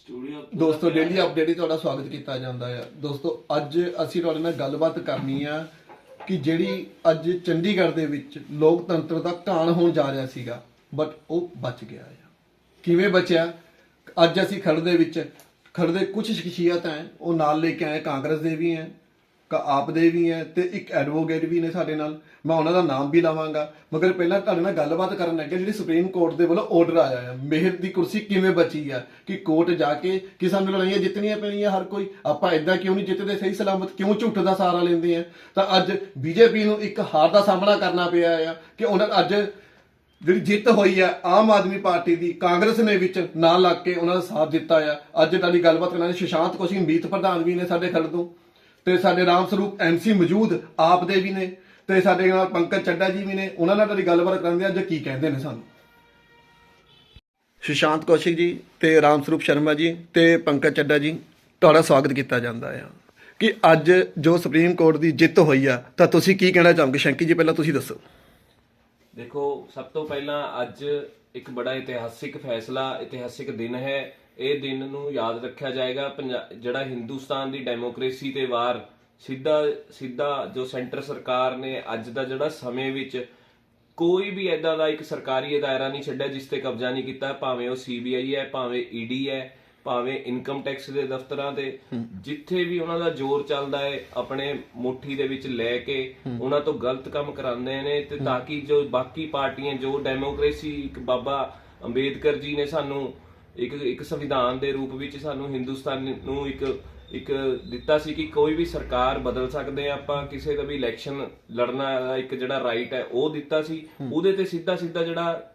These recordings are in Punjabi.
ਸਟੂਡੀਓ ਦੋਸਤੋ ਡੇਲੀ ਅਪਡੇਟ ਹੀ ਤੁਹਾਡਾ ਸਵਾਗਤ ਕੀਤਾ ਜਾਂਦਾ ਹੈ ਦੋਸਤੋ ਅੱਜ ਅਸੀਂ ਤੁਹਾਡੇ ਨਾਲ ਗੱਲਬਾਤ ਕਰਨੀ ਆ ਕਿ ਜਿਹੜੀ ਅੱਜ ਚੰਡੀਗੜ੍ਹ ਦੇ ਵਿੱਚ ਲੋਕਤੰਤਰ ਦਾ ਘਾਣ ਹੋਣ ਜਾ ਰਿਹਾ ਸੀਗਾ ਬਟ ਉਹ ਬਚ ਗਿਆ ਆ। ਕਿਵੇਂ ਬਚਿਆ? ਅੱਜ ਅਸੀਂ ਖੜ ਦੇ ਵਿੱਚ ਖੜ ਦੇ ਕੁਝ ਸ਼ਖਸੀਅਤ ਹੈ ਉਹ ਨਾਲ ਲੈ ਕੇ ਆਏ ਕਾਂਗਰਸ ਦੇ ਵੀ ਹੈ ਕ ਆਪ ਦੇ ਵੀ ਹੈ ਤੇ ਇੱਕ ਐਡਵੋਕੇਟ ਵੀ ਨੇ ਸਾਡੇ ਨਾਲ। ਮੈਂ ਉਹਨਾਂ ਦਾ ਨਾਮ ਵੀ ਲਵਾਂਗਾ। ਮਗਰ ਪਹਿਲਾਂ ਤੁਹਾਡੇ ਨਾਲ ਗੱਲਬਾਤ ਕਰਨ ਲੱਗੇ, ਜਿਹੜੀ ਸੁਪਰੀਮ ਕੋਰਟ ਦੇ ਵੱਲੋਂ ਆਰਡਰ ਆਇਆ ਹੈ ਮਿਹਰ ਦੀ ਕੁਰਸੀ ਕਿਵੇਂ ਬਚੀ ਆ? ਕਿ ਕੋਰਟ ਜਾ ਕੇ ਕਿ ਸਾਨੂੰ ਲੜਾਈਆਂ ਜਿੱਤਣੀਆਂ ਪੈਣੀਆਂ ਹਰ ਕੋਈ? ਆਪਾਂ ਇਦਾਂ ਕਿਉਂ ਨਹੀਂ ਜਿੱਤਦੇ? ਸਹੀ ਸਲਾਮਤ ਕਿਉਂ ਝੂਠ ਦਾ ਸਹਾਰਾ ਲੈਂਦੇ ਆ? ਤਾਂ ਅੱਜ ਬੀਜੇਪੀ ਨੂੰ ਇੱਕ ਹਾਰ ਦਾ ਸਾਹਮਣਾ ਕਰਨਾ ਪਿਆ ਆ ਕਿ ਉਹਨਾਂ ਅੱਜ ਜਿਹੜੀ ਜਿੱਤ ਹੋਈ ਹੈ ਆਮ ਆਦਮੀ ਪਾਰਟੀ ਦੀ, ਕਾਂਗਰਸ ਨੇ ਵਿੱਚ ਨਾ ਲੱਗ ਕੇ ਉਹਨਾਂ ਦਾ ਸਾਥ ਦਿੱਤਾ ਆ। ਅੱਜ ਤੁਹਾਡੀ ਗੱਲਬਾਤ ਕਰਨਾ ਸ਼ਸ਼ਾਂਤ ਕੋਸ਼ੀ ਮੀਤ ਪ੍ਰਧਾਨ ਵੀ ਨੇ ਸਾਡੇ ਖੜ ਤੋਂ। ਤੇ ਸਾਡੇ ਰਾਮ ਸਰੂਪ ਐਮਸੀ ਮੌਜੂਦ ਆਪ ਦੇ ਵੀ ਨੇ ਤੇ ਸਾਡੇ ਨਾਲ ਪੰਕਜ ਚੱਡਾ ਜੀ ਵੀ ਨੇ ਉਹਨਾਂ ਨਾਲ ਤੁਹਾਡੀ ਗੱਲਬਾਤ ਕਰਨ ਦੇ ਅੱਜ ਕੀ ਕਹਿੰਦੇ ਨੇ ਸਾਨੂੰ? ਸ਼ਸ਼ਾਂਤ ਕੌਸ਼ਿਕ ਜੀ ਤੇ ਰਾਮ ਸਰੂਪ ਸ਼ਰਮਾ ਜੀ ਤੇ ਪੰਕਜ ਚੱਡਾ ਜੀ ਤੁਹਾਡਾ ਸਵਾਗਤ ਕੀਤਾ ਜਾਂਦਾ ਆ। ਕਿ ਅੱਜ ਜੋ ਸੁਪਰੀਮ ਕੋਰਟ ਦੀ ਜਿੱਤ ਹੋਈ ਆ ਤਾਂ ਤੁਸੀਂ ਕੀ ਕਹਿਣਾ ਚਾਹੋਗੇ? ਸ਼ੰਕੀ ਜੀ ਪਹਿਲਾਂ ਤੁਸੀਂ ਦੱਸੋ। ਦੇਖੋ ਸਭ ਤੋਂ ਪਹਿਲਾਂ ਅੱਜ ਇੱਕ ਬੜਾ ਇਤਿਹਾਸਿਕ ਫੈਸਲਾ ਇਤਿਹਾਸਿਕ ਦਿਨ ਹੈ। ਇਹ ਦਿਨ ਨੂੰ ਯਾਦ ਰੱਖਿਆ ਜਾਏਗਾ। ਜਿਹੜਾ ਹਿੰਦੁਸਤਾਨ ਦੀ ਡੈਮੋਕ੍ਰੇਸੀ ਤੇ ਵਾਰ ਸਿੱਧਾ ਸਿੱਧਾ ਜੋ ਸੈਂਟਰ ਸਰਕਾਰ ਨੇ ਅੱਜ ਦਾ ਜਿਹੜਾ ਸਮੇਂ ਵਿੱਚ ਕੋਈ ਵੀ ਐਦਾਂ ਦਾ ਇੱਕ ਸਰਕਾਰੀ ਅਦਾਇਰਾ ਨਹੀਂ ਛੱਡਿਆ ਜਿਸ ਤੇ ਕਬਜ਼ਾ ਨਹੀਂ ਕੀਤਾ ਭਾਵੇਂ ਉਹ ਸੀਬੀਆਈ ਹੈ ਭਾਵੇਂ ਈਡੀ ਹੈ ਭਾਵੇਂ ਇਨਕਮ ਟੈਕਸ ਦੇ ਦਫ਼ਤਰਾਂ ਤੇ ਜਿੱਥੇ ਵੀ ਉਹਨਾਂ ਦਾ ਜ਼ੋਰ ਚੱਲਦਾ ਹੈ ਆਪਣੇ ਮੁਠੀ ਦੇ ਵਿੱਚ ਲੈ ਕੇ ਉਹਨਾਂ ਤੋਂ ਗਲਤ ਕੰਮ ਕਰਾਉਂਦੇ ਨੇ ਤੇ ਤਾਂ ਕਿ ਜੋ ਬਾਕੀ ਪਾਰਟੀਆਂ ਜੋ ਡੈਮੋਕ੍ਰੇਸੀ ਇੱਕ ਬਾਬਾ ਅੰਬੇਦਕਰ ਜੀ ਨੇ ਸਾਨੂੰ ਇੱਕ ਇੱਕ ਸੰਵਿਧਾਨ ਦੇ ਰੂਪ ਵਿੱਚ ਸਾਨੂੰ ਹਿੰਦੁਸਤਾਨ ਨੂੰ ਇੱਕ ਇੱਕ ਦਿੱਤਾ ਸੀ ਕਿ ਕੋਈ ਵੀ ਸਰਕਾਰ ਬਦਲ ਸਕਦੇ ਆ ਆਪਾਂ ਕਿਸੇ ਦਾ ਵੀ ਇਲੈਕਸ਼ਨ ਲੜਨਾ ਦਾ ਇੱਕ ਜਿਹੜਾ ਰਾਈਟ ਹੈ ਉਹ ਦਿੱਤਾ ਸੀ। ਉਹਦੇ ਤੇ ਸਿੱਧਾ ਸਿੱਧਾ ਜਿਹੜਾ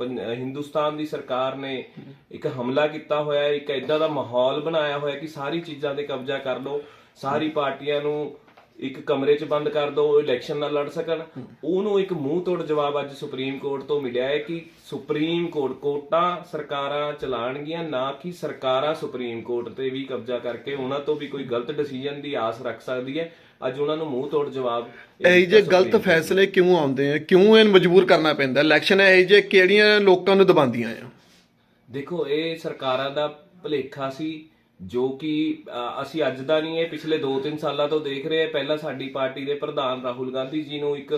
ਹਿੰਦੁਸਤਾਨ ਦੀ ਸਰਕਾਰ ਨੇ ਇੱਕ ਹਮਲਾ ਕੀਤਾ ਹੋਇਆ ਹੈ ਇੱਕ ਐਦਾਂ ਦਾ ਮਾਹੌਲ ਬਣਾਇਆ ਹੋਇਆ ਕਿ ਸਾਰੀ ਚੀਜ਼ਾਂ ਤੇ ਕਬਜ਼ਾ ਕਰ ਲਓ ਸਾਰੀ ਪਾਰਟੀਆਂ ਨੂੰ ਇੱਕ ਕਮਰੇ 'ਚ ਬੰਦ ਕਰ ਦਿਓ ਇਲੈਕਸ਼ਨ ਨਾ ਲੜ ਸਕਣ। ਉਹਨੂੰ ਇੱਕ ਮੂੰਹ ਤੋੜ ਜਵਾਬ ਅੱਜ ਸੁਪਰੀਮ ਕੋਰਟ ਤੋਂ ਮਿਲਿਆ ਹੈ ਕਿ ਸੁਪਰੀਮ ਕੋਰਟ ਕੋਰਟਾਂ ਸਰਕਾਰਾਂ ਚਲਾਣਗੀਆਂ ਨਾ ਕਿ ਸਰਕਾਰਾਂ ਸੁਪਰੀਮ ਕੋਰਟ ਤੇ ਵੀ ਕਬਜ਼ਾ ਕਰਕੇ ਉਹਨਾਂ ਤੋਂ ਵੀ ਕੋਈ ਗਲਤ ਡਿਸੀਜਨ ਦੀ ਆਸ ਰੱਖ ਸਕਦੀ ਹੈ। ਅੱਜ ਉਹਨਾਂ ਨੂੰ ਮੂੰਹ ਤੋੜ ਜਵਾਬ ਇਹ ਜੇ ਗਲਤ ਫੈਸਲੇ ਕਿਉਂ ਆਉਂਦੇ ਆ? ਕਿਉਂ ਇਹਨ ਮਜਬੂਰ ਕਰਨਾ ਪੈਂਦਾ? ਇਲੈਕਸ਼ਨ ਇਹ ਜੇ ਕਿਹੜੀਆਂ ਲੋਕਾਂ ਨੂੰ ਦਬਾਉਂਦੀਆਂ ਆ? ਦੇਖੋ ਇਹ ਸਰਕਾਰਾਂ ਦਾ ਭਲੇਖਾ ਸੀ। ਜੋ ਕਿ ਅਸੀਂ ਅੱਜ ਦਾ ਨਹੀਂ, ਇਹ ਪਿਛਲੇ 2-3 ਸਾਲਾਂ ਤੋਂ ਦੇਖ ਰਹੇ ਹਾਂ। ਪਹਿਲਾਂ ਸਾਡੀ ਪਾਰਟੀ ਦੇ ਪ੍ਰਧਾਨ ਰਾਹੁਲ ਗਾਂਧੀ ਜੀ ਨੂੰ ਇੱਕ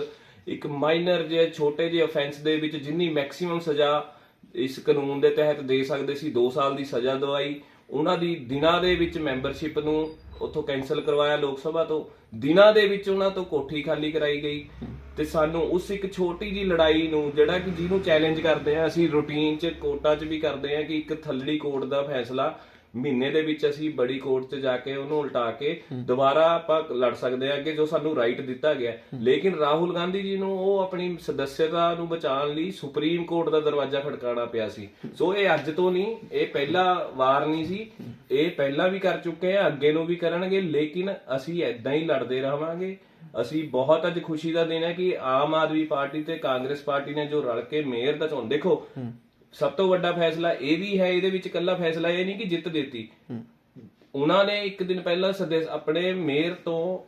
ਇੱਕ ਮਾਈਨਰ ਜਿਹੇ, ਛੋਟੇ ਜਿਹੇ ਅਫੈਂਸ ਦੇ ਵਿੱਚ ਜਿੰਨੀ ਮੈਕਸਿਮਮ ਸਜ਼ਾ ਇਸ ਕਾਨੂੰਨ ਦੇ ਤਹਿਤ ਦੇ ਸਕਦੇ ਸੀ 2 ਸਾਲ ਦੀ ਸਜ਼ਾ ਦਵਾਈ। ਉਹਨਾਂ ਦੀ ਦਿਨਾਂ ਦੇ ਵਿੱਚ ਮੈਂਬਰਸ਼ਿਪ ਨੂੰ ਉਥੋਂ ਕੈਨਸਲ ਕਰਵਾਇਆ ਲੋਕ ਸਭਾ ਤੋਂ। ਦਿਨਾਂ ਦੇ ਵਿੱਚ ਉਹਨਾਂ ਤੋਂ ਕੋਠੀ ਖਾਲੀ ਕਰਾਈ ਗਈ। ਤੇ ਸਾਨੂੰ ਉਸ ਇੱਕ ਛੋਟੀ ਜੀ ਲੜਾਈ ਨੂੰ, ਜਿਹੜਾ ਕਿ ਜਿਹਨੂੰ ਚੈਲੰਜ ਕਰਦੇ ਆ ਅਸੀਂ ਰੂਟੀਨ 'ਚ ਕੋਰਟਾਂ 'ਚ ਵੀ ਕਰਦੇ ਆ ਕਿ ਇੱਕ ਥੱਲੜੀ ਕੋਰਟ ਦਾ ਫੈਸਲਾ ਮਹੀਨੇ ਦੇ ਵਿੱਚ ਅਸੀਂ ਬੜੀ ਕੋਰਟ 'ਚ ਜਾ ਕੇ ਉਹਨੂੰ ਉਲਟਾ ਕੇ ਦੁਬਾਰਾ ਆਪਾਂ ਲੜ ਸਕਦੇ ਆ ਕਿ ਜੋ ਸਾਨੂੰ ਰਾਈਟ ਦਿੱਤਾ ਗਿਆ। ਲੇਕਿਨ ਰਾਹੁਲ ਗਾਂਧੀ ਜੀ ਨੂੰ ਉਹ ਆਪਣੀ ਸਦੱਸਿਅਤਾ ਨੂੰ ਬਚਾਉਣ ਲਈ ਸੁਪਰੀਮ ਕੋਰਟ ਦਾ ਦਰਵਾਜ਼ਾ ਖੜਕਾਉਣਾ ਪਿਆ ਸੀ। ਸੋ ਇਹ ਅੱਜ ਤੋਂ ਨਹੀਂ, ਇਹ ਪਹਿਲਾ ਵਾਰ ਨਹੀਂ ਸੀ। ਇਹ ਪਹਿਲਾਂ ਵੀ ਕਰ ਚੁੱਕੇ ਆ, ਅੱਗੇ ਨੂੰ ਵੀ ਕਰਨਗੇ, ਲੇਕਿਨ ਅਸੀਂ ਐਦਾਂ ਹੀ ਲੜਦੇ ਰਹਾਂਗੇ। ਅਸੀਂ ਬਹੁਤ ਅੱਜ ਖੁਸ਼ੀ ਦਾ ਦਿਨ ਹੈ ਕਿ ਆਮ ਆਦਮੀ ਪਾਰਟੀ ਤੇ ਕਾਂਗਰਸ ਪਾਰਟੀ ਨੇ ਜੋ ਰਲ ਕੇ ਮੇਅਰ ਦਾ ਚੋਣ ਦੇਖੋ ਸਭ ਤੋਂ ਵੱਡਾ ਫੈਸਲਾ ਇਹ ਵੀ ਹੈ ਇਹਦੇ ਵਿੱਚ ਇਕੱਲਾ ਫੈਸਲਾ ਇਹ ਨਹੀਂ ਕਿ ਜਿੱਤ ਦਿੱਤੀ। ਉਹਨਾਂ ਨੇ ਇੱਕ ਦਿਨ ਪਹਿਲਾਂ ਸਦੇ ਆਪਣੇ ਮੇਅਰ ਤੋਂ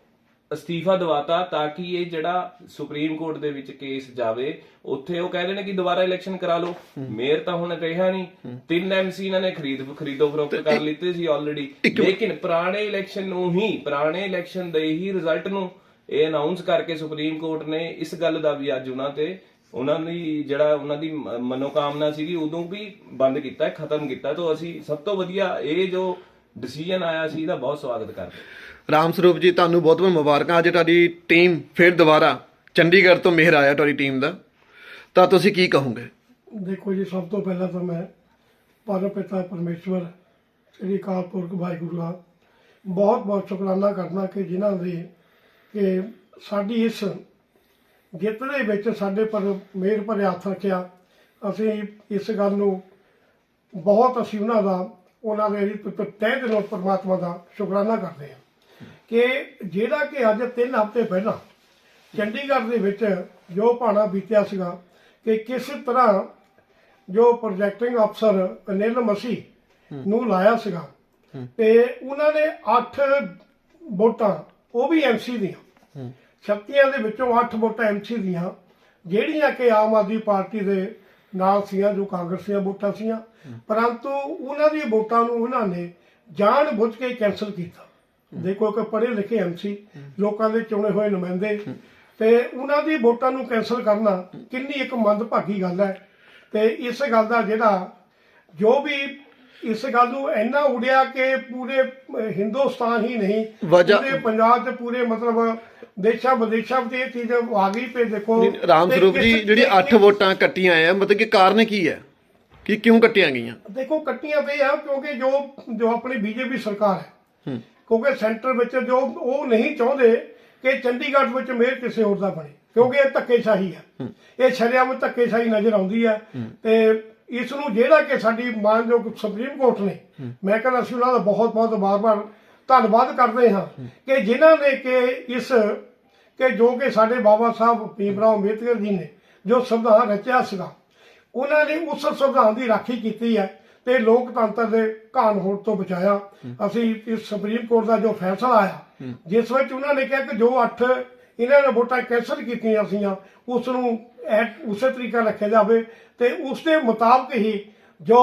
ਅਸਤੀਫਾ ਦਵਾਤਾ ਤਾਂ ਕਿ ਇਹ ਜਿਹੜਾ ਸੁਪਰੀਮ ਕੋਰਟ ਦੇ ਵਿੱਚ ਕੇਸ ਜਾਵੇ ਉੱਥੇ ਉਹ ਕਹਿੰਦੇ ਨੇ ਕਿ ਦੁਬਾਰਾ ਇਲੈਕਸ਼ਨ ਕਰਾ ਲਓ। ਮੇਅਰ ਤਾਂ ਹੁਣ ਰਿਹਾ ਨਹੀਂ। ਤਿੰਨ ਐਮਸੀ ਇਹਨਾਂ ਨੇ ਖਰੀਦ ਖਰੀਦੋ ਫਰੋਖਤ ਕਰ ਲਿੱਤੇ ਸੀ ਆਲਰੇਡੀ ਲੇਕਿਨ ਪੁਰਾਣੇ ਇਲੈਕਸ਼ਨ ਨੂੰ ਹੀ ਪੁਰਾਣੇ ਇਲੈਕਸ਼ਨ ਦੇ ਹੀ ਰਿਜ਼ਲਟ ਨੂੰ ਇਹ ਅਨਾਉਂਸ ਕਰਕੇ ਸੁਪਰੀਮ ਕੋਰਟ ਨੇ ਇਸ ਗੱਲ ਦਾ ਵੀ ਅੱਜ ਉਹਨਾਂ ਤੇ ਉਹਨਾਂ ਦੀ ਜਿਹੜਾ ਉਹਨਾਂ ਦੀ ਮ- ਮਨੋਕਾਮਨਾ ਸੀਗੀ ਉਦੋਂ ਵੀ ਬੰਦ ਕੀਤਾ ਹੈ, ਖਤਮ ਕੀਤਾ ਤੋਂ ਅਸੀਂ ਸਭ ਤੋਂ ਵਧੀਆ ਇਹ ਜੋ ਡਿਸੀਜਨ ਆਇਆ ਸੀ ਇਹਦਾ ਬਹੁਤ ਸਵਾਗਤ ਕਰਦੇ ਹਾਂ। ਰਾਮ ਸਰੂਪ ਜੀ ਤੁਹਾਨੂੰ ਬਹੁਤ ਬਹੁਤ ਮੁਬਾਰਕਾਂ। ਅੱਜ ਤੁਹਾਡੀ ਟੀਮ ਫਿਰ ਦੁਬਾਰਾ ਚੰਡੀਗੜ੍ਹ ਤੋਂ ਮਿਹਰ ਆਇਆ ਤੁਹਾਡੀ ਟੀਮ ਦਾ। ਤਾਂ ਤੁਸੀਂ ਕੀ ਕਹੋਗੇ? ਦੇਖੋ ਜੀ ਸਭ ਤੋਂ ਪਹਿਲਾਂ ਤਾਂ ਮੈਂ ਪਰਮ ਪਿਤਾ ਪਰਮੇਸ਼ਵਰ ਸ੍ਰੀ ਅਕਾਲ ਪੁਰਖ ਵਾਹਿਗੁਰੂ ਦਾ ਬਹੁਤ ਬਹੁਤ ਸ਼ੁਕਰਾਨਾ ਕਰਨਾ ਕਿ ਜਿਨ੍ਹਾਂ ਦੇ ਕਿ ਸਾਡੀ ਇਸ ਜਿੱਤ ਦੇ ਵਿੱਚ ਸਾਡੇ ਪਰ ਮਿਹਰ ਭਰੇ ਹੱਥ ਰੱਖਿਆ ਅਸੀਂ ਇਸ ਗੱਲ ਨੂੰ ਬਹੁਤ ਅਸੀਂ ਉਹਨਾਂ ਦਾ ਉਹਨਾਂ ਦੇ ਤਹਿ ਦਿਲੋਂ ਪਰਮਾਤਮਾ ਦਾ ਸ਼ੁਕਰਾਨਾ ਕਰਦੇ ਹਾਂ ਕਿ ਜਿਹੜਾ ਕਿ ਅੱਜ 3 ਹਫ਼ਤੇ ਪਹਿਲਾਂ ਚੰਡੀਗੜ੍ਹ ਦੇ ਵਿੱਚ ਜੋ ਭਾਣਾ ਬੀਤਿਆ ਸੀਗਾ ਕਿ ਕਿਸ ਤਰ੍ਹਾਂ ਜੋ ਪ੍ਰੋਜੈਕਟਿੰਗ ਅਫਸਰ ਅਨਿਲ ਮਸੀਹ ਨੂੰ ਲਾਇਆ ਸੀਗਾ ਤੇ ਉਹਨਾਂ ਨੇ 8 ਵੋਟਾਂ ਉਹ ਵੀ ਐਮਸੀ ਦੀਆਂ। ਸ਼ਕਤੀਆਂ ਦੇ ਵਿੱਚੋਂ 8 ਵੋਟਾਂ ਐਮਸੀ ਦੀਆਂ, ਜਿਹੜੀਆਂ ਕਿ ਆਮ ਆਦਮੀ ਪਾਰਟੀ ਦੇ ਨਾਲ ਸੀਆਂ, ਜੋ ਕਾਂਗਰਸੀਆਂ ਵੋਟਾਂ ਸੀਆਂ। ਪਰੰਤੂ ਉਹਨਾਂ ਦੀ ਵੋਟਾਂ ਨੂੰ ਉਹਨਾਂ ਨੇ ਜਾਣ ਬੁੱਝ ਕੇ ਕੈਨਸਲ ਕੀਤਾ। ਦੇਖੋ ਕਿ ਪੜ੍ਹੇ ਲਿਖੇ ਐਮਸੀ ਲੋਕਾਂ ਦੇ ਚੁਣੇ ਹੋਏ ਨੁਮਾਇੰਦੇ, ਤੇ ਉਹਨਾਂ ਦੀ ਵੋਟਾਂ ਨੂੰ ਕੈਨਸਲ ਕਰਨਾ ਕਿੰਨੀ ਇੱਕ ਮੰਦਭਾਗੀ ਗੱਲ ਹੈ। ਤੇ ਇਸ ਗੱਲ ਦਾ ਜਿਹੜਾ ਜੋ ਵੀ ਇਸ ਗੱਲ ਨੂੰ ਇੰਨਾ ਉੜਿਆ ਕਿ ਪੂਰੇ ਹਿੰਦੁਸਤਾਨ ਹੀ ਨਹੀਂ ਪੂਰੇ ਪੰਜਾਬ ਤੇ ਪੂਰੇ ਮਤਲਬ ਦੇਸ਼ਾਂ ਵਿਦੇਸ਼ਾਂ ਵਿੱਚ ਇਹ ਚੀਜ਼ ਆ ਗਈ ਪਏ ਦੇਖੋ ਰਾਮ ਤੇ ਸਰੂਪ ਜੀ ਜਿਹੜੀ 8 ਵੋਟਾਂ ਕੱਟੀਆਂ ਆ ਮਤਲਬ ਕਿ ਕਾਰਨ ਕੀ ਹੈ? ਕਿ ਕਿਉਂ ਕੱਟੀਆਂ ਗਈਆਂ? ਦੇਖੋ ਕੱਟੀਆਂ ਤੇ ਆ ਕਿਉਂਕਿ ਜੋ ਜੋ ਆਪਣੀ ਬੀਜੇਪੀ ਸਰਕਾਰ ਹੈ। ਕਿਉਂਕਿ ਸੈਂਟਰ ਵਿੱਚ ਜੋ ਉਹ ਨਹੀਂ ਚਾਹੁੰਦੇ ਕਿ ਚੰਡੀਗੜ੍ਹ ਵਿੱਚ ਮੇਅਰ ਕਿਸੇ ਹੋਰ ਦਾ ਬਣੇ ਕਿਉਂਕਿ ਇਹ ਧੱਕੇਸ਼ਾਹੀ ਹੈ। ਇਹ ਸ਼ਰਿਆਮ ਧੱਕੇਸ਼ਾਹੀ ਨਜ਼ਰ ਆਉਂਦੀ ਹੈ। ਤੇ ਇਸ ਨੂੰ ਜਿਹੜਾ ਕਿ ਸਾਡੀ ਮਾਨਯੋਗ ਸੁਪਰੀਮ ਕੋਰਟ ਨੇ ਮੈਂ ਕਹਿੰਦਾ ਅਸੀਂ ਉਹਨਾਂ ਦਾ ਬਹੁਤ ਬਹੁਤ ਵਾਰ-ਵਾਰ ਧੰਨਵਾਦ ਕਰਦੇ ਹਾਂ ਕਿ ਜਿਨ੍ਹਾਂ ਨੇ ਕਿ ਇਸ ਕਿ ਜੋ ਕਿ ਸਾਡੇ ਬਾਬਾ ਸਾਹਿਬ ਭੀਮਰਾਓ ਅੰਬੇਦਕਰ ਜੀ ਨੇ ਜੋ ਸੰਵਿਧਾਨ ਰਚਿਆ ਸੀਗਾ ਉਹਨਾਂ ਨੇ ਉਸ ਸੰਵਿਧਾਨ ਦੀ ਰਾਖੀ ਕੀਤੀ ਹੈ ਤੇ ਲੋਕਤੰਤਰ ਦੇ ਘਾਣ ਹੋਣ ਤੋਂ ਬਚਾਇਆ। ਅਸੀਂ ਇਸ ਸੁਪਰੀਮ ਕੋਰਟ ਦਾ ਜੋ ਫੈਸਲਾ ਆਇਆ ਜਿਸ ਵਿੱਚ ਉਹਨਾਂ ਨੇ ਕਿਹਾ ਕਿ ਜੋ 8 ਇਹਨਾਂ ਨੇ ਵੋਟਾਂ ਕੈਂਸਲ ਕੀਤੀਆਂ ਸੀਆਂ ਉਸ ਨੂੰ ਐ- ਉਸੇ ਤਰੀਕਾ ਰੱਖਿਆ ਜਾਵੇ ਤੇ ਉਸ ਦੇ ਮੁਤਾਬਕ ਹੀ ਜੋ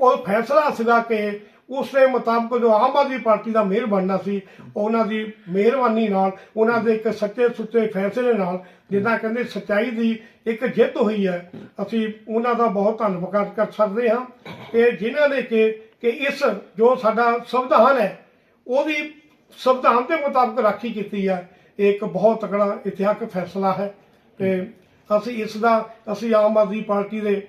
ਉਹ ਫੈਸਲਾ ਸੀਗਾ ਕਿ ਉਸ ਦੇ ਮੁਤਾਬਕ ਜੋ ਆਮ ਆਦਮੀ ਪਾਰਟੀ ਦਾ ਮੇਅਰ ਬਣਨਾ ਸੀ, ਉਹਨਾਂ ਦੀ ਮਿਹਰਬਾਨੀ ਨਾਲ, ਉਹਨਾਂ ਦੇ ਇੱਕ ਸੱਚੇ ਸੁੱਚੇ ਫੈਸਲੇ ਨਾਲ, ਜਿੱਦਾਂ ਕਹਿੰਦੇ ਸੱਚਾਈ ਦੀ ਇੱਕ ਜਿੱਤ ਹੋਈ ਹੈ, ਅਸੀਂ ਉਹਨਾਂ ਦਾ ਬਹੁਤ ਧੰਨਵਾਦ ਕਰ ਸਕਦੇ ਹਾਂ। ਕਿ ਜਿਨ੍ਹਾਂ ਨੇ ਕਿ ਕਿ ਇਸ ਜੋ ਸਾਡਾ ਸੰਵਿਧਾਨ ਹੈ, ਉਹਦੀ ਸੰਵਿਧਾਨ ਦੇ ਮੁਤਾਬਕ ਰਾਖੀ ਕੀਤੀ ਹੈ। ਇਹ ਇੱਕ ਬਹੁਤ ਤਕੜਾ ਇਤਿਹਾਸਕ ਫੈਸਲਾ ਹੈ ਤੇ ਅਸੀਂ ਇਸ ਦਾ, ਅਸੀਂ ਆਮ ਆਦਮੀ ਪਾਰਟੀ ਦੇ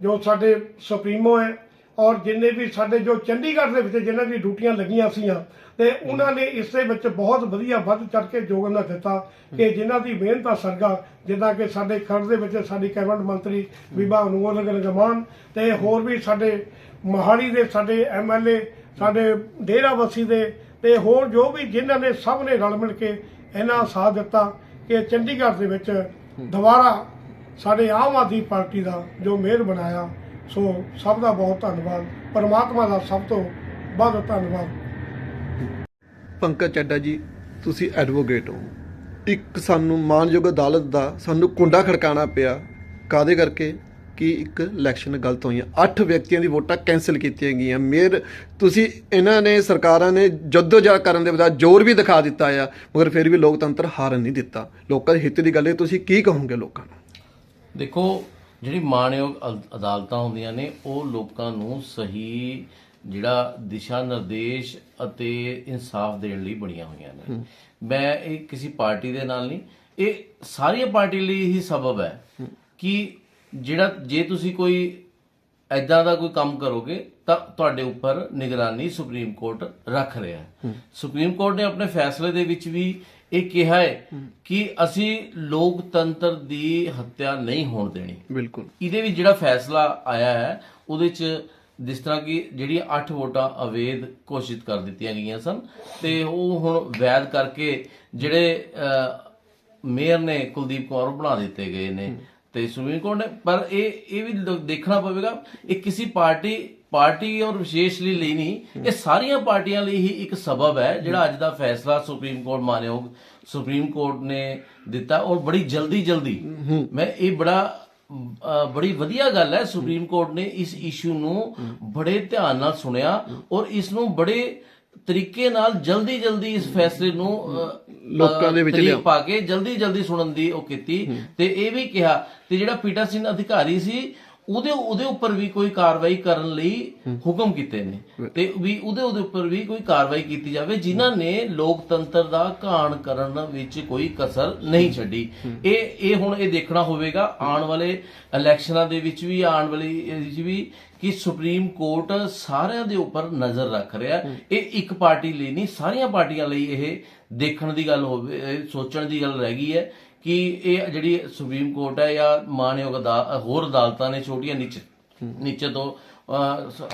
ਜੋ ਸਾਡੇ ਸੁਪਰੀਮੋ ਹੈ ਔਰ ਜਿੰਨੇ ਵੀ ਸਾਡੇ ਜੋ ਚੰਡੀਗੜ੍ਹ ਦੇ ਵਿੱਚ ਜਿਨ੍ਹਾਂ ਦੀ ਡਿਊਟੀਆਂ ਲੱਗੀਆਂ ਸੀਆਂ ਤੇ ਉਹਨਾਂ ਨੇ ਇਸ ਦੇ ਵਿੱਚ ਬਹੁਤ ਵਧੀਆ ਵੱਧ ਚੜ ਕੇ ਯੋਗਦਾਨ ਦਿੱਤਾ ਕਿ ਜਿਨ੍ਹਾਂ ਦੀ ਮਿਹਨਤ ਦਾ ਸਰਗਾ, ਜਿੱਦਾਂ ਕਿ ਸਾਡੇ ਖਰੜ ਦੇ ਵਿੱਚ ਸਾਡੀ ਕੈਬਨਿਟ ਮੰਤਰੀ ਬੀਬਾ ਅਨੂਰ ਗਮਾਨ ਤੇ ਹੋਰ ਵੀ ਸਾਡੇ ਮੋਹਾਲੀ ਦੇ ਸਾਡੇ ਐਮਐਲਏ ਸਾਡੇ ਡੇਰਾਬੱਸੀ ਦੇ ਤੇ ਹੋਰ ਜੋ ਵੀ ਜਿਨ੍ਹਾਂ ਨੇ ਸਭ ਨੇ ਰਲ ਮਿਲ ਕੇ ਇਹਨਾਂ ਸਾਥ ਦਿੱਤਾ ਕਿ ਚੰਡੀਗੜ੍ਹ ਦੇ ਵਿੱਚ ਦੁਬਾਰਾ ਸਾਡੇ ਆਮ ਆਦਮੀ ਪਾਰਟੀ ਦਾ ਜੋ ਮੇਅਰ ਬਣਾਇਆ, ਸੋ ਸਭ ਦਾ ਬਹੁਤ ਧੰਨਵਾਦ। ਪਰਮਾਤਮਾ ਦਾ ਸਭ ਤੋਂ ਵੱਧ ਧੰਨਵਾਦ। ਪੰਕਜ ਚੱਡਾ ਜੀ, ਤੁਸੀਂ ਐਡਵੋਕੇਟ ਹੋ। ਇੱਕ ਸਾਨੂੰ ਮਾਨਯੋਗ ਅਦਾਲਤ ਦਾ ਸਾਨੂੰ ਕੁੰਡਾ ਖੜਕਾਣਾ ਪਿਆ। ਕਾਦੇ ਕਰਕੇ? ਕਿ ਇੱਕ ਇਲੈਕਸ਼ਨ ਗਲਤ ਹੋਈਆਂ। 8 ਵਿਅਕਤੀਆਂ ਦੀ ਵੋਟਾਂ ਕੈਨਸਲ ਕੀਤੀਆਂ ਗਈਆਂ। ਮੇਅਰ ਤੁਸੀਂ ਇਹਨਾਂ ਨੇ ਸਰਕਾਰਾਂ ਨੇ ਜਦੋਜਹਿਦ ਕਰਨ ਦੇ ਬਜਾਏ ਜ਼ੋਰ ਵੀ ਦਿਖਾ ਦਿੱਤਾ ਆ ਮਗਰ ਫਿਰ ਵੀ ਲੋਕਤੰਤਰ ਹਾਰਨ ਨਹੀਂ ਦਿੱਤਾ। ਲੋਕਾਂ ਦੇ ਹਿੱਤ ਦੀ ਗੱਲ ਹੈ ਤੁਸੀਂ ਕੀ ਕਹੋਗੇ ਲੋਕਾਂ ਨੂੰ? ਦੇਖੋ ਜਿਹੜੀ ਮਾਣਯੋਗ ਅਦ- ਅਦਾਲਤਾਂ ਹੁੰਦੀਆਂ ਨੇ ਉਹ ਲੋਕਾਂ ਨੂੰ ਸਹੀ ਜਿਹੜਾ ਦਿਸ਼ਾ ਨਿਰਦੇਸ਼ ਅਤੇ ਇਨਸਾਫ ਦੇਣ ਲਈ ਬਣੀਆਂ ਹੋਈਆਂ ਨੇ। ਮੈਂ ਇਹ ਕਿਸੇ ਪਾਰਟੀ ਦੇ ਨਾਲ ਨਹੀਂ ਇਹ ਸਾਰੀਆਂ ਪਾਰਟੀ ਲਈ ਹੀ ਸਬਬ ਹੈ। ਕਿ ਜਿਹੜਾ ਜੇ ਤੁਸੀਂ ਕੋਈ ਐਦਾਂ ਦਾ ਕੋਈ ਕੰਮ ਕਰੋਗੇ ਤਾਂ ਤੁਹਾਡੇ ਉੱਪਰ ਨਿਗਰਾਨੀ ਸੁਪਰੀਮ ਕੋਰਟ ਰੱਖ ਰਿਹਾ ਹੈ। ਸੁਪਰੀਮ ਕੋਰਟ ਨੇ ਆਪਣੇ ਫੈਸਲੇ ਦੇ ਵਿੱਚ ਵੀ ਇਹ ਕਿਹਾ ਹੈ ਕਿ ਅਸੀਂ ਲੋਕਤੰਤਰ ਦੀ ਹੱਤਿਆ ਨਹੀਂ ਹੋਣ ਦੇਣੀ। ਬਿਲਕੁਲ। ਇਹਦੇ ਵਿੱਚ ਜਿਹੜਾ ਫੈਸਲਾ ਆਇਆ ਹੈ ਉਹਦੇ ਚ ਜਿਸ ਤਰ੍ਹਾਂ ਕਿ ਜਿਹੜੀਆਂ 8 ਵੋਟਾਂ ਅਵੈਧ ਘੋਸ਼ਿਤ ਕਰ ਦਿੱਤੀਆਂ ਗਈਆਂ ਸਨ ਤੇ ਉਹ ਹੁਣ ਵੈਧ ਕਰਕੇ ਜਿਹੜੇ ਮੇਅਰ ਨੇ ਕੁਲਦੀਪ ਕੌਰ ਬਣਾ ਦਿੱਤੇ ਗਏ ਨੇ। ਤੇ ਸੁਪਰੀਮ ਕੋਰਟ ਨੇ ਪਰ ਇਹ ਇਹ ਵੀ ਦੇਖਣਾ ਪਵੇਗਾ ਇਹ ਕਿਸੇ ਪਾਰਟੀ ਪਾਰਟੀ ਔਰ ਵਿਸ਼ੇਸ਼ ਲਈ ਲਈ ਨਹੀਂ ਇਹ ਸਾਰੀਆਂ ਪਾਰਟੀਆਂ ਲਈ ਹੀ ਇੱਕ ਸਬਬ ਹੈ ਜਿਹੜਾ ਅੱਜ ਦਾ ਫੈਸਲਾ ਸੁਪਰੀਮ ਕੋਰਟ ਮਾਨਯੋਗ ਸੁਪਰੀਮ ਕੋਰਟ ਨੇ ਦਿੱਤਾ ਔਰ ਬੜੀ ਜਲਦੀ ਜਲਦੀ। ਮੈਂ ਇਹ ਬੜਾ ਬੜੀ ਵਧੀਆ ਗੱਲ ਹੈ ਸੁਪਰੀਮ ਕੋਰਟ ਨੇ ਇਸ ਇਸ਼ੂ ਨੂੰ ਬੜੇ ਧਿਆਨ ਨਾਲ ਸੁਣਿਆ ਔਰ ਇਸ ਨੂੰ ਬੜੇ ਤਰੀਕੇ ਨਾਲ ਜਲਦੀ ਜਲਦੀ ਇਸ ਫੈਸਲੇ ਨੂੰ ਲੋਕਾਂ ਦੇ ਵਿੱਚ ਲਿਆਓ। ਪਾ ਕੇ ਜਲਦੀ ਜਲਦੀ ਸੁਣਨ ਦੀ ਉਹ ਕੀਤੀ ਤੇ ਇਹ ਵੀ ਕਿਹਾ ਤੇ ਜਿਹੜਾ ਪੀਟਰ ਸਿੰਘ ਅਧਿਕਾਰੀ ਸੀ ਉਹਦੇ ਉਹਦੇ ਉੱਪਰ ਵੀ ਕੋਈ ਕਾਰਵਾਈ ਕਰਨ ਲਈ ਹੁਕਮ ਕੀਤੇ ਨੇ। ਤੇ ਵੀ ਉਹਦੇ ਉਹਦੇ ਉੱਪਰ ਵੀ ਕੋਈ ਕਾਰਵਾਈ ਕੀਤੀ ਜਾਵੇ ਜਿਨ੍ਹਾਂ ਨੇ ਲੋਕਤੰਤਰ ਦਾ ਘਾਣ ਕਰਨ ਵਿੱਚ ਕੋਈ ਕਸਰ ਨਹੀਂ ਛੱਡੀ। ਇਹ ਇਹ ਹੁਣ ਇਹ ਦੇਖਣਾ ਹੋਵੇਗਾ ਆਉਣ ਵਾਲੇ ਇਲੈਕਸ਼ਨਾਂ ਦੇ ਵਿੱਚ ਵੀ ਆਉਣ ਵਾਲੀ ਵਿੱਚ ਵੀ ਕਿ ਸੁਪਰੀਮ ਕੋਰਟ ਸਾਰਿਆਂ ਦੇ ਉੱਪਰ ਨਜ਼ਰ ਰੱਖ ਰਿਹਾ ਇਹ ਇੱਕ ਪਾਰਟੀ ਲਈ ਨਹੀਂ ਸਾਰੀਆਂ ਪਾਰਟੀਆਂ ਲਈ ਇਹ ਦੇਖਣ ਦੀ ਗੱਲ ਹੋਵੇ ਸੋਚਣ ਦੀ ਗੱਲ ਰਹਿ ਗਈ ਹੈ ਕਿ ਇਹ ਜਿਹੜੀ ਸੁਪਰੀਮ ਕੋਰਟ ਹੈ ਜਾਂ ਮਾਨਯੋਗ ਹੋਰ ਅਦਾਲਤਾਂ ਨੇ ਛੋਟੀਆਂ ਨੀਚੇ ਨੀਚੇ ਤੋਂ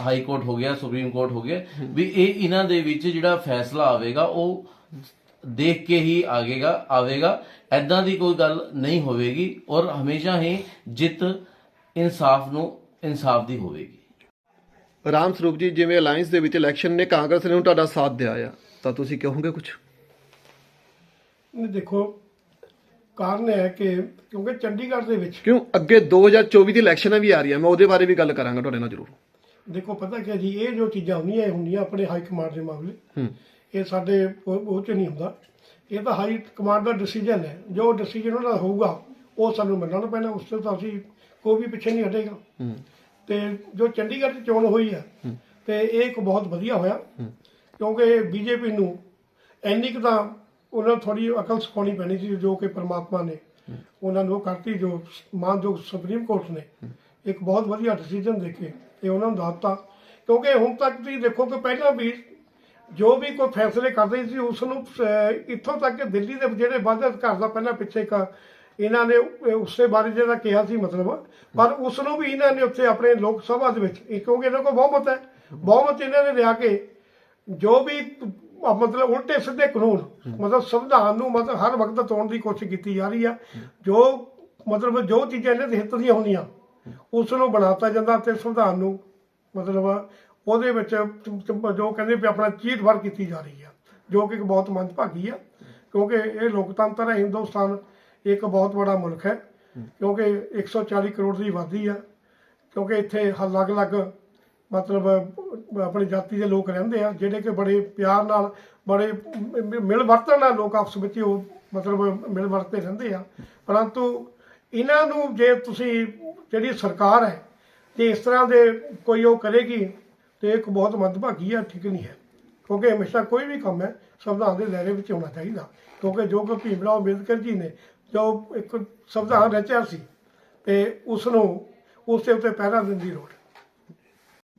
ਹਾਈ ਕੋਰਟ ਹੋ ਗਿਆ ਸੁਪਰੀਮ ਕੋਰਟ ਹੋ ਗਿਆ ਵੀ ਇਹ ਇਹਨਾਂ ਦੇ ਵਿੱਚ ਜਿਹੜਾ ਫੈਸਲਾ ਆਵੇਗਾ ਉਹ ਦੇਖ ਕੇ ਹੀ ਆਗੇਗਾ ਆਵੇਗਾ। ਐਦਾਂ ਦੀ ਕੋਈ ਗੱਲ ਨਹੀਂ ਹੋਵੇਗੀ ਔਰ ਹਮੇਸ਼ਾ ਹੀ ਜਿੱਤ ਇਨਸਾਫ ਨੂੰ ਇਨਸਾਫ ਦੀ ਹੋਵੇਗੀ। ਰਾਮ ਸਰੂਪ ਜੀ ਜਿਵੇਂ ਅਲਾਈਅੰਸ ਦੇ ਵਿੱਚ ਇਲੈਕਸ਼ਨ ਨੇ ਕਾਂਗਰਸ ਨੇ ਹੁਣ ਤੁਹਾਡਾ ਸਾਥ ਦਿਆ ਆ ਤਾਂ ਤੁਸੀਂ ਕਹੋਗੇ ਕੁਝ ਨਹੀਂ ਦੇਖੋ ਕਾਰਨ ਹੈ ਕਿ ਕਿਉਂਕਿ ਚੰਡੀਗੜ੍ਹ ਦੇ ਵਿੱਚ ਕਿਉਂ? ਅੱਗੇ 2024 ਦੀ ਇਲੈਕਸ਼ਨਾਂ ਵੀ ਆ ਰਹੀਆਂ ਮੈਂ ਉਹਦੇ ਬਾਰੇ ਵੀ ਗੱਲ ਕਰਾਂਗਾ ਤੁਹਾਡੇ ਨਾਲ ਜ਼ਰੂਰ। ਦੇਖੋ ਪਤਾ ਕੀ ਜੀ ਇਹ ਜੋ ਚੀਜ਼ਾਂ ਹੁੰਦੀਆਂ ਇਹ ਹੁੰਦੀਆਂ ਆਪਣੇ ਹਾਈ ਕਮਾਂਡ ਦੇ ਮਾਮਲੇ। ਹੂੰ। ਇਹ ਸਾਡੇ ਉਹ ਉਹ 'ਚ ਨਹੀਂ ਹੁੰਦਾ। ਇਹ ਤਾਂ ਹਾਈ ਕਮਾਂਡ ਦਾ ਡਿਸੀਜਨ ਹੈ। ਜੋ ਡਿਸੀਜਨ ਉਹਨਾਂ ਦਾ ਹੋਊਗਾ ਉਹ ਸਾਨੂੰ ਮੰਨਣਾ ਪੈਣਾ ਉਸ ਤੋਂ ਤਾਂ ਅਸੀਂ ਕੋਈ ਵੀ ਪਿੱਛੇ ਨਹੀਂ ਹਟੇਗਾ। ਹੂੰ। ਤੇ ਜੋ ਚੰਡੀਗੜ੍ਹ 'ਚ ਚੋਣ ਹੋਈ ਹੈ। ਤੇ ਇਹ ਇੱਕ ਬਹੁਤ ਵਧੀਆ ਹੋਇਆ। ਕਿਉਂਕਿ ਬੀਜੇਪੀ ਨੂੰ ਇੰਨੀ ਕੁ ਤਾਂ ਉਹਨਾਂ ਨੂੰ ਥੋੜੀ ਅਕਲ ਸਿਖਾਉਣੀ ਪੈਣੀ ਸੀ ਜੋ ਕਿ ਪ੍ਰਮਾਤਮਾ ਨੇ ਉਹਨਾਂ ਨੂੰ ਕਰਤੀ ਜੋ ਮਾਨਯੋਗ ਸੁਪਰੀਮ ਕੋਰਟ ਨੇ। ਇੱਕ ਬਹੁਤ ਵਧੀਆ ਡਿਸੀਜਨ ਦੇ ਕੇ ਇਹ ਉਹਨਾਂ ਨੂੰ ਦੱਸਤਾ। ਕਿਉਂਕਿ ਹੁਣ ਤੱਕ ਤੁਸੀਂ ਦੇਖੋ ਕਿ ਪਹਿਲਾਂ ਵੀ ਜੋ ਵੀ ਕੋਈ ਫੈਸਲੇ ਕਰਦੇ ਸੀ ਉਸ ਨੂੰ ਇੱਥੋਂ ਤੱਕ ਕਿ ਦਿੱਲੀ ਦੇ ਜਿਹੜੇ ਵਾਅਦੇ ਘਰ ਦਾ ਪਹਿਲਾਂ ਪਿੱਛੇ ਇੱਕ ਇਹਨਾਂ ਨੇ ਉਸੇ ਬਾਰੇ ਜਿਹੜਾ ਕਿਹਾ ਸੀ ਮਤਲਬ, ਪਰ ਉਸ ਨੂੰ ਵੀ ਇਹਨਾਂ ਨੇ ਉੱਥੇ ਆਪਣੇ ਲੋਕ ਸਭਾ ਦੇ ਵਿੱਚ ਕਿਉਂਕਿ ਇਹਨਾਂ ਕੋਲ ਬਹੁਮਤ ਹੈ, ਬਹੁਮਤ ਇਹਨਾਂ ਨੇ ਲਿਆ ਕੇ ਜੋ ਵੀ ਮਤਲਬ ਉਲਟੇ ਸਿੱਧੇ ਕਾਨੂੰਨ, ਮਤਲਬ ਸੰਵਿਧਾਨ ਨੂੰ ਮਤਲਬ ਹਰ ਵਕਤ ਤੋੜਨ ਦੀ ਕੋਸ਼ਿਸ਼ ਕੀਤੀ ਜਾ ਰਹੀ ਆ, ਜੋ ਮਤਲਬ ਜੋ ਚੀਜ਼ਾਂ ਇਹਨਾਂ ਦੇ ਹਿੱਤ ਦੀਆਂ ਹੁੰਦੀਆਂ ਉਸ ਨੂੰ ਬਣਾਤਾ ਜਾਂਦਾ ਤੇ ਸੰਵਿਧਾਨ ਨੂੰ ਮਤਲਬ ਉਹਦੇ ਵਿੱਚ ਜੋ ਕਹਿੰਦੇ ਵੀ ਆਪਣਾ ਚੀਟ ਵਰ ਕੀਤੀ ਜਾ ਰਹੀ ਆ, ਜੋ ਕਿ ਇੱਕ ਬਹੁਤ ਮੰਦਭਾਗੀ ਆ, ਕਿਉਂਕਿ ਇਹ ਲੋਕਤੰਤਰ ਹੈ ਹਿੰਦੁਸਤਾਨ ਇੱਕ ਬਹੁਤ ਵੱਡਾ ਮੁਲਕ ਹੈ ਕਿਉਂਕਿ 140 ਕਰੋੜ ਦੀ ਆਬਾਦੀ ਆ ਕਿਉਂਕਿ ਇੱਥੇ ਅਲੱਗ-ਅਲੱਗ ਮਤਲਬ ਆਪਣੀ ਜਾਤੀ ਦੇ ਲੋਕ ਰਹਿੰਦੇ ਆ ਜਿਹੜੇ ਕਿ ਬੜੇ ਪਿਆਰ ਨਾਲ ਬੜੇ ਮਿਲ ਵਰਤਣ ਨਾਲ ਲੋਕ ਆਪਸ ਵਿੱਚ ਉਹ ਮਤਲਬ ਮਿਲ ਵਰਤੇ ਰਹਿੰਦੇ ਆ। ਪਰੰਤੂ ਇਹਨਾਂ ਨੂੰ ਜੇ ਤੁਸੀਂ ਜਿਹੜੀ ਸਰਕਾਰ ਹੈ ਤੇ ਇਸ ਤਰ੍ਹਾਂ ਦੇ ਕੋਈ ਉਹ ਕਰੇਗੀ ਤੇ ਇੱਕ ਬਹੁਤ ਮੰਦਭਾਗੀ ਆ ਠੀਕ ਨਹੀਂ ਹੈ। ਕਿਉਂਕਿ ਹਮੇਸ਼ਾ ਕੋਈ ਵੀ ਕੰਮ ਹੈ ਸੰਵਿਧਾਨ ਦੇ ਦਾਇਰੇ ਵਿੱਚ ਹੋਣਾ ਚਾਹੀਦਾ। ਕਿਉਂਕਿ ਜੋ ਕਿ ਭੀਮ ਰਾਓ ਅੰਬੇਦਕਰ ਜੀ ਨੇ ਜੋ ਇੱਕ ਸੰਵਿਧਾਨ ਰਚਿਆ ਸੀ ਤੇ ਉਸ ਨੂੰ ਉਸ ਦੇ ਉੱਤੇ ਪਹਿਰਾ ਦਿੰਦੀ ਲੋੜ।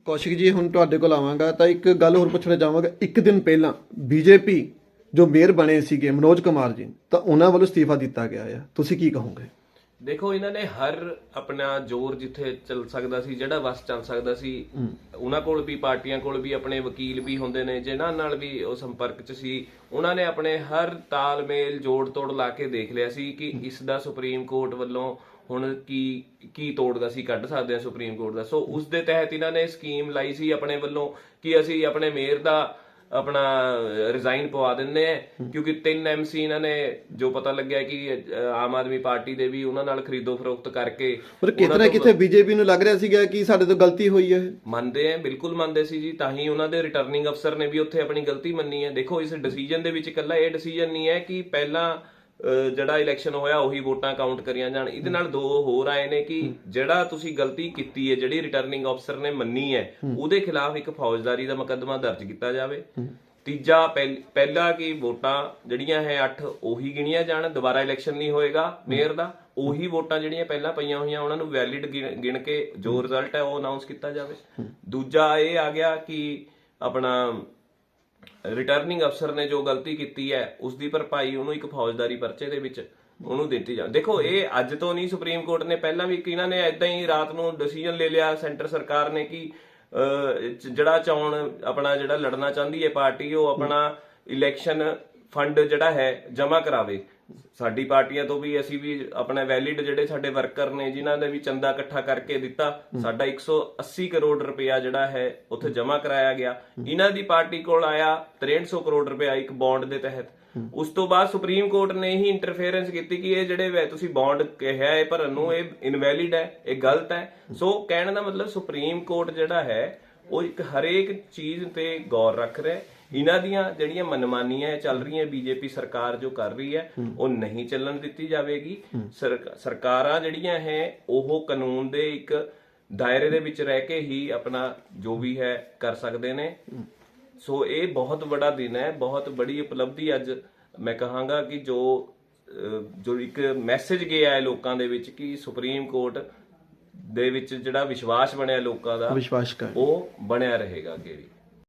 ਕੌਸ਼ਿਕ ਜੀ, ਹੁਣ ਤੁਹਾਡੇ ਕੋਲ ਆਵਾਂਗਾ, ਤਾਂ ਇੱਕ ਗੱਲ ਹੋਰ ਪੁੱਛਣਾ ਚਾਹਾਂਗਾ। ਇੱਕ ਦਿਨ ਪਹਿਲਾਂ ਬੀਜੇਪੀ ਜੋ ਮੇਅਰ ਬਣੇ ਸੀਗੇ, ਮਨੋਜ ਕੁਮਾਰ ਜੀ, ਤਾਂ ਉਹਨਾਂ ਵੱਲੋਂ ਅਸਤੀਫਾ ਦਿੱਤਾ ਗਿਆ ਆ। ਤੁਸੀਂ ਕੀ ਕਹੋਗੇ? ਦੇਖੋ ਇਹਨਾਂ ਨੇ ਹਰ ਆਪਣਾ ਜ਼ੋਰ ਜਿੱਥੇ ਚੱਲ ਸਕਦਾ ਸੀ ਜਿਹੜਾ ਵਸ ਚੱਲ ਸਕਦਾ ਸੀ ਉਹਨਾਂ ਕੋਲ ਵੀ ਪਾਰਟੀਆਂ ਕੋਲ ਵੀ ਆਪਣੇ ਵਕੀਲ ਵੀ ਹੁੰਦੇ ਨੇ ਜਿਨ੍ਹਾਂ ਨਾਲ ਵੀ ਉਹ ਸੰਪਰਕ 'ਚ ਸੀ ਉਹਨਾਂ ਨੇ ਆਪਣੇ ਹਰ ਤਾਲਮੇਲ ਜੋੜ ਤੋੜ ਲਾ ਕੇ ਦੇਖ ਲਿਆ ਸੀ ਕਿ ਇਸ ਦਾ ਸੁਪਰੀਮ ਕੋਰਟ ਵੱਲੋਂ ਹੁਣ ਕੀ ਕੀ ਤੋੜ ਅਸੀਂ ਕੱਢ ਸਕਦੇ ਹਾਂ ਸੁਪਰੀਮ ਕੋਰਟ ਦਾ। ਸੋ ਉਸ ਦੇ ਤਹਿਤ ਇਹਨਾਂ ਨੇ ਸਕੀਮ ਲਾਈ ਸੀ ਆਪਣੇ ਵੱਲੋਂ ਕਿ ਅਸੀਂ ਆਪਣੇ ਮੇਅਰ ਦਾ ਆਪਣਾ ਰਿਜ਼ਾਈਨ ਪਵਾ ਦਿੰਦੇ ਆ ਕਿਉਂਕਿ ਤਿੰਨ ਐਮਸੀ ਇਹਨਾਂ ਨੇ ਜੋ ਪਤਾ ਲੱਗਿਆ ਕਿ ਆਮ ਆਦਮੀ ਪਾਰਟੀ ਦੇ ਵੀ ਉਹਨਾਂ ਨਾਲ ਖਰੀਦੋ ਫਰੋਖਤ ਕਰਕੇ ਪਰ ਕਿਤੇ ਨਾ ਕਿਤੇ ਬੀਜੇਪੀ ਨੂੰ ਲੱਗ ਰਿਹਾ ਸੀਗਾ ਕਿ ਸਾਡੇ ਤੋਂ ਗਲਤੀ ਹੋਈ ਹੈ? ਮੰਨਦੇ ਆ ਬਿਲਕੁਲ ਮੰਨਦੇ ਸੀ ਜੀ ਤਾਂ ਹੀ ਉਹਨਾਂ ਦੇ ਰਿਟਰਨਿੰਗ ਅਫਸਰ ਨੇ ਵੀ ਉੱਥੇ ਆਪਣੀ ਗਲਤੀ ਮੰਨੀ ਹੈ। ਦੇਖੋ ਇਸ ਡਿਸੀਜਨ ਦੇ ਵਿੱਚ ਇਕੱਲਾ ਇਹ ਡਿਸੀਜਨ ਨਹੀਂ ਹੈ ਕਿ ਪਹਿਲਾਂ ਜਿਹੜਾ ਇਲੈਕਸ਼ਨ ਹੋਇਆ ਉਹੀ ਵੋਟਾਂ ਕਾਊਂਟ ਕਰੀਆਂ ਜਾਣ। ਇਹਦੇ ਨਾਲ ਦੋ ਹੋਰ ਆਏ ਨੇ ਕਿ ਜਿਹੜਾ ਤੁਸੀਂ ਗਲਤੀ ਕੀਤੀ ਹੈ ਜਿਹੜੀ ਰਿਟਰਨਿੰਗ ਅਫਸਰ ਨੇ ਮੰਨੀ ਹੈ ਉਹਦੇ ਖਿਲਾਫ ਇੱਕ ਫੌਜਦਾਰੀ ਦਾ ਮੁਕੱਦਮਾ ਦਰਜ ਕੀਤਾ ਜਾਵੇ। ਤੀਜਾ ਪਹਿ- ਪਹਿਲਾ ਕਿ ਵੋਟਾਂ ਜਿਹੜੀਆਂ ਹੈ 8 ਉਹੀ ਗਿਣੀਆਂ ਜਾਣ ਦੁਬਾਰਾ ਇਲੈਕਸ਼ਨ ਨਹੀਂ ਹੋਏਗਾ ਮੇਅਰ ਦਾ। ਉਹੀ ਵੋਟਾਂ ਜਿਹੜੀਆਂ ਪਹਿਲਾਂ ਪਈਆਂ ਹੋਈਆਂ ਉਹਨਾਂ ਨੂੰ ਵੈਲਿਡ ਗਿਣ ਕੇ ਜੋ ਰਿਜ਼ਲਟ ਹੈ ਉਹ ਅਨਾਉਂਸ ਕੀਤਾ ਜਾਵੇ। ਦੂਜਾ ਇਹ ਆ ਗਿਆ ਕਿ ਆਪਣਾ ਰਿਟਰਨਿੰਗ ਅਫਸਰ ਨੇ ਜੋ ਗਲਤੀ ਕੀਤੀ ਹੈ ਉਸ ਦੀ ਭਰਪਾਈ ਉਹਨੂੰ ਇੱਕ ਫੌਜਦਾਰੀ ਪਰਚੇ ਦੇ ਵਿੱਚ ਉਹਨੂੰ ਦਿੱਤੀ ਜਾ ਦੇਖੋ, ਇਹ ਅੱਜ ਤੋਂ ਨਹੀਂ ਸੁਪਰੀਮ ਕੋਰਟ ਨੇ ਪਹਿਲਾਂ ਵੀ ਇਹਨਾਂ ਨੇ ਐਦਾਂ ਹੀ ਰਾਤ ਨੂੰ ਡਿਸੀਜਨ ਲੈ ਲਿਆ ਸੈਂਟਰ ਸਰਕਾਰ ਨੇ ਕਿ ਜਿਹੜਾ ਚੋਣ ਆਪਣਾ ਜਿਹੜਾ ਲੜਨਾ ਚਾਹੁੰਦੀ ਹੈ ਪਾਰਟੀ, ਉਹ ਆਪਣਾ ਇਲੈਕਸ਼ਨ ਫੰਡ ਜਿਹੜਾ ਹੈ ਜਮ੍ਹਾਂ ਕਰਾਵੇ। ਸਾਡੀ ਪਾਰਟੀਆਂ ਤੋਂ ਵੀ ਅਸੀਂ ਵੀ ਆਪਣਾ ਵੈਲਿਡ ਜਿਹੜੇ ਸਾਡੇ ਵਰਕਰ ਨੇ, ਜਿਨ੍ਹਾਂ ਦੇ ਵੀ ਚੰਦਾ ਇਕੱਠਾ ਕਰਕੇ ਦਿੱਤਾ, ਸਾਡਾ 180 ਕਰੋੜ ਰੁਪਇਆ ਜਿਹੜਾ ਹੈ, ਉੱਥੇ ਜਮ੍ਹਾਂ ਕਰਾਇਆ ਗਿਆ। ਇਹਨਾਂ ਦੀ ਪਾਰਟੀ ਕੋਲ ਆਇਆ 6300 ਕਰੋੜ ਰੁਪਇਆ ਇੱਕ ਬੌਂਡ ਦੇ ਤਹਿਤ। ਉਸ ਤੋਂ ਬਾਅਦ ਸੁਪਰੀਮ ਕੋਰਟ ਨੇ ਹੀ ਇੰਟਰਫੇਰੈਂਸ ਕੀਤੀ ਕਿ ਇਹ ਜਿਹੜੇ ਤੁਸੀਂ ਬੌਂਡ ਕਿਹਾ ਹੈ ਭਰਨ ਨੂੰ ਇਹ ਇਨਵੈਲਿਡ ਹੈ, ਇਹ ਗਲਤ ਹੈ। ਸੋ ਕਹਿਣ ਦਾ ਮਤਲਬ ਸੁਪਰੀਮ ਕੋਰਟ ਜਿਹੜਾ ਹੈ, ਉਹ ਇੱਕ ਹਰੇਕ ਚੀਜ਼ ਤੇ ਗੌਰ ਰੱਖ ਰਿਹਾ ਹੈ। ਇਹਨਾਂ ਦੀਆਂ ਜਿਹੜੀਆਂ ਮਨਮਾਨੀਆਂ ਚੱਲ ਰਹੀਆਂ ਬੀਜੇਪੀ ਸਰਕਾਰ ਜੋ ਕਰ ਰਹੀ ਹੈ ਉਹ ਨਹੀਂ ਚੱਲਣ ਦਿੱਤੀ ਜਾਵੇਗੀ। ਸਰਕ- ਸਰਕਾਰਾਂ ਜਿਹੜੀਆਂ ਹੈ ਉਹ ਕਾਨੂੰਨ ਦੇ ਇੱਕ ਦਾਇਰੇ ਦੇ ਵਿੱਚ ਰਹਿ ਕੇ ਹੀ ਆਪਣਾ ਜੋ ਵੀ ਹੈ ਕਰ ਸਕਦੇ ਨੇ। ਸੋ ਇਹ ਬਹੁਤ ਵੱਡਾ ਦਿਨ ਹੈ ਬਹੁਤ ਬੜੀ ਉਪਲਬਧੀ ਅੱਜ ਮੈਂ ਕਹਾਂਗਾ ਕਿ ਜੋ ਜੋ ਇੱਕ ਮੈਸੇਜ ਗਿਆ ਹੈ ਲੋਕਾਂ ਦੇ ਵਿੱਚ ਕਿ ਸੁਪਰੀਮ ਕੋਰਟ ਦੇ ਵਿੱਚ ਜਿਹੜਾ ਵਿਸ਼ਵਾਸ ਬਣਿਆ ਲੋਕਾਂ ਦਾ ਵਿਸ਼ਵਾਸ ਕਰ। ਉਹ ਬਣਿਆ ਰਹੇਗਾ ਅੱਗੇ ਵੀ।